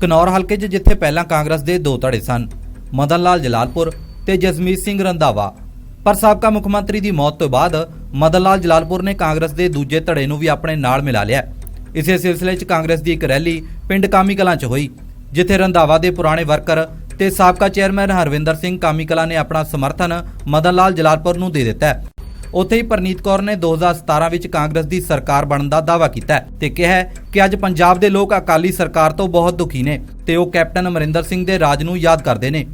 ਕਨੌਰ ਹਲਕੇ 'ਚ ਜਿੱਥੇ ਪਹਿਲਾਂ ਕਾਂਗਰਸ ਦੇ ਦੋ ਧੜੇ ਸਨ, ਮਦਨ ਲਾਲ ਜਲਾਲਪੁਰ ਤੇ ਜਸਮੀਤ ਸਿੰਘ ਰੰਧਾਵਾ। ਪਰ ਸਾਬਕਾ ਮੁੱਖ ਮੰਤਰੀ ਦੀ ਮੌਤ ਤੋਂ ਬਾਅਦ ਮਦਨ ਲਾਲ ਜਲਾਲਪੁਰ ਨੇ ਕਾਂਗਰਸ ਦੇ ਦੂਜੇ ਧੜੇ ਨੂੰ ਵੀ ਆਪਣੇ ਨਾਲ ਮਿਲਾ ਲਿਆ। ਇਸੇ ਸਿਲਸਿਲੇ 'ਚ ਕਾਂਗਰਸ ਦੀ ਇੱਕ ਰੈਲੀ ਪਿੰਡ ਕਾਮੀ ਕਲਾਂ 'ਚ ਹੋਈ, ਜਿੱਥੇ ਰੰਧਾਵਾ ਦੇ ਪੁਰਾਣੇ ਵਰਕਰ ਤੇ ਸਾਬਕਾ ਚੇਅਰਮੈਨ ਹਰਵਿੰਦਰ ਸਿੰਘ ਕਾਮੀ ਕਲਾਂ ਨੇ ਆਪਣਾ ਸਮਰਥਨ ਮਦਨ ਲਾਲ ਜਲਾਲਪੁਰ ਨੂੰ ਦੇ ਦਿੱਤਾ ਉੱਥੇ ਹੀ ਪ੍ਰਨੀਤ ਕੌਰ ਨੇ 2017 ਵਿੱਚ ਕਾਂਗਰਸ ਦੀ ਸਰਕਾਰ ਬਣਨ ਦਾ ਦਾਅਵਾ ਕੀਤਾ ਤੇ ਕਿਹਾ ਕਿ ਅੱਜ ਪੰਜਾਬ ਦੇ ਲੋਕ ਅਕਾਲੀ ਸਰਕਾਰ ਤੋਂ ਬਹੁਤ ਦੁਖੀ ਨੇ ਤੇ ਉਹ ਕੈਪਟਨ ਅਮਰਿੰਦਰ ਸਿੰਘ ਦੇ ਰਾਜ ਨੂੰ ਯਾਦ ਕਰਦੇ ਨੇ।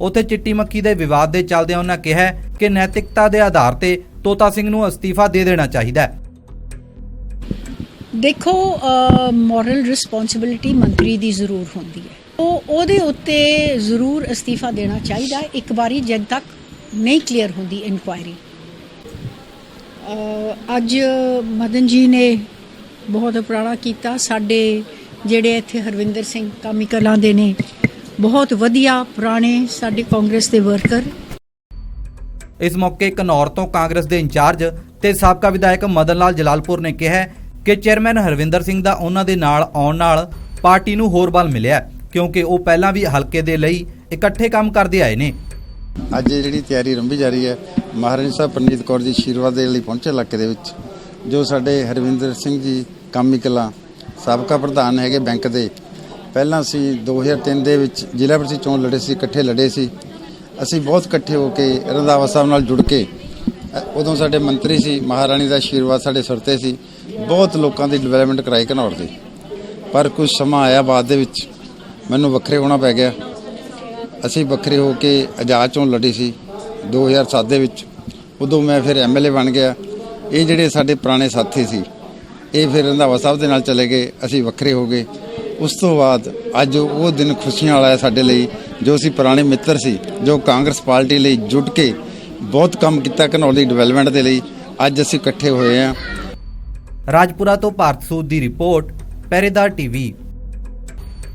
ਉੱਥੇ ਚਿੱਟੀ ਮੱਖੀ ਦੇ ਵਿਵਾਦ ਦੇ ਚੱਲਦਿਆਂ ਉਹਨਾਂ ਕਿਹਾ ਕਿ ਨੈਤਿਕਤਾ ਦੇ ਆਧਾਰ ਤੇ ਤੋਤਾ ਸਿੰਘ ਨੂੰ ਅਸਤੀਫਾ ਦੇ ਦੇਣਾ ਚਾਹੀਦਾ ਹੈ। ਦੇਖੋ ਮੋਰਲ ਰਿਸਪੌਂਸਿਬਿਲਿਟੀ ਮੰਤਰੀ ਦੀ ਜ਼ਰੂਰ ਹੁੰਦੀ ਹੈ। ਉਹ ਉਹਦੇ ਉੱਤੇ ਜ਼ਰੂਰ ਅਸਤੀਫਾ ਦੇਣਾ ਚਾਹੀਦਾ ਇੱਕ ਵਾਰੀ ਜਦ ਤੱਕ ਨਹੀਂ ਕਲੀਅਰ ਹੁੰਦੀ ਇਨਕੁਆਇਰੀ ਅੱਜ ਮਦਨ ਜੀ ਨੇ ਬਹੁਤ ਉਪਰਾਲਾ ਕੀਤਾ। ਸਾਡੇ ਜਿਹੜੇ ਇੱਥੇ ਹਰਵਿੰਦਰ ਸਿੰਘ ਕਾਮੀ ਕਲਾਂ ਦੇ ਨੇ ਬਹੁਤ ਵਧੀਆ ਪੁਰਾਣੇ ਸਾਡੇ ਕਾਂਗਰਸ ਦੇ ਵਰਕਰ। ਇਸ ਮੌਕੇ ਕਨੌਰ ਤੋਂ ਕਾਂਗਰਸ ਦੇ ਇੰਚਾਰਜ ਤੇ ਸਾਬਕਾ ਵਿਧਾਇਕ ਮਦਨ ਲਾਲ ਜਲਾਲਪੁਰ ਨੇ ਕਿਹਾ ਕਿ ਚੇਅਰਮੈਨ ਹਰਵਿੰਦਰ ਸਿੰਘ ਦਾ ਉਹਨਾਂ ਦੇ ਨਾਲ ਆਉਣ ਨਾਲ ਪਾਰਟੀ ਨੂੰ ਹੋਰ ਬਲ ਮਿਲਿਆ ਕਿਉਂਕਿ ਉਹ ਪਹਿਲਾਂ ਵੀ ਹਲਕੇ ਦੇ ਲਈ ਇਕੱਠੇ ਕੰਮ ਕਰਦੇ ਆਏ ਨੇ। ਅੱਜ ਜਿਹੜੀ ਤਿਆਰੀ ਰੰਭੀ ਜਾ ਰਹੀ ਹੈ ਮਹਾਰਾਣੀ ਸਾਹਿਬ ਪਰਨੀਤ ਕੌਰ ਜੀ ਆਸ਼ੀਰਵਾਦ ਦੇ ਲਈ ਪਹੁੰਚੇ ਇਲਾਕੇ ਦੇ ਵਿੱਚ, ਜੋ ਸਾਡੇ ਹਰਵਿੰਦਰ ਸਿੰਘ ਜੀ ਕਾਮੀ ਕਲਾਂ ਸਾਬਕਾ ਪ੍ਰਧਾਨ ਹੈਗੇ ਬੈਂਕ ਦੇ। ਪਹਿਲਾਂ ਅਸੀਂ 2003 ਦੇ ਵਿੱਚ ਜ਼ਿਲ੍ਹਾ ਪ੍ਰੀਸ਼ਦ ਚੋਣ ਲੜੇ ਸੀ, ਇਕੱਠੇ ਲੜੇ ਸੀ। ਅਸੀਂ ਬਹੁਤ ਇਕੱਠੇ ਹੋ ਕੇ ਰੰਧਾਵਾ ਸਾਹਿਬ ਨਾਲ ਜੁੜ ਕੇ ਉਦੋਂ ਸਾਡੇ ਮੰਤਰੀ ਸੀ, ਮਹਾਰਾਣੀ ਦਾ ਆਸ਼ੀਰਵਾਦ ਸਾਡੇ ਸਿਰ ਤੇ ਸੀ। ਬਹੁਤ ਲੋਕਾਂ ਦੀ ਡਿਵੈਲਪਮੈਂਟ ਕਰਾਈ ਘਨੌਰ ਦੀ। ਪਰ ਕੁਝ ਸਮਾਂ ਆਇਆ ਬਾਅਦ ਦੇ ਵਿੱਚ, ਮੈਨੂੰ ਵੱਖਰੇ ਹੋਣਾ ਪੈ ਗਿਆ। ਅਸੀਂ ਵੱਖਰੇ ਹੋ ਕੇ ਆਜ਼ਾਦ ਚੋਣ ਲੜੀ ਸੀ। 2007 ਦੇ ਵਿੱਚ, ਉਦੋਂ ਮੈਂ ਫਿਰ ਐਮਐਲਏ ਬਣ ਗਿਆ। ਇਹ ਜਿਹੜੇ ਸਾਡੇ ਪੁਰਾਣੇ ਸਾਥੀ ਸੀ, ਇਹ ਫਿਰ ਰੰਧਾਵਾ ਸਾਹਿਬ ਦੇ ਨਾਲ ਚਲੇ ਗਏ, ਅਸੀਂ ਵੱਖਰੇ ਹੋ ਗਏ। ਉਸ ਤੋਂ ਬਾਅਦ ਅੱਜ ਉਹ ਦਿਨ ਖੁਸ਼ੀਆਂ ਵਾਲਾ ਹੈ ਸਾਡੇ ਲਈ, ਜੋ ਅਸੀਂ ਪੁਰਾਣੇ ਮਿੱਤਰ ਸੀ, ਜੋ ਕਾਂਗਰਸ ਪਾਰਟੀ ਲਈ ਜੁਟ ਕੇ ਬਹੁਤ ਕੰਮ ਕੀਤਾ ਘਨੌਰ ਦੀ ਡਿਵੈਲਪਮੈਂਟ ਦੇ ਲਈ, ਅੱਜ ਅਸੀਂ ਇਕੱਠੇ ਹੋਏ ਹਾਂ। ਰਾਜਪੁਰਾ ਤੋਂ ਭਾਰਤ ਸੂਦ ਦੀ ਰਿਪੋਰਟ ਪਹਿਰੇਦਾਰ ਟੀਵੀ।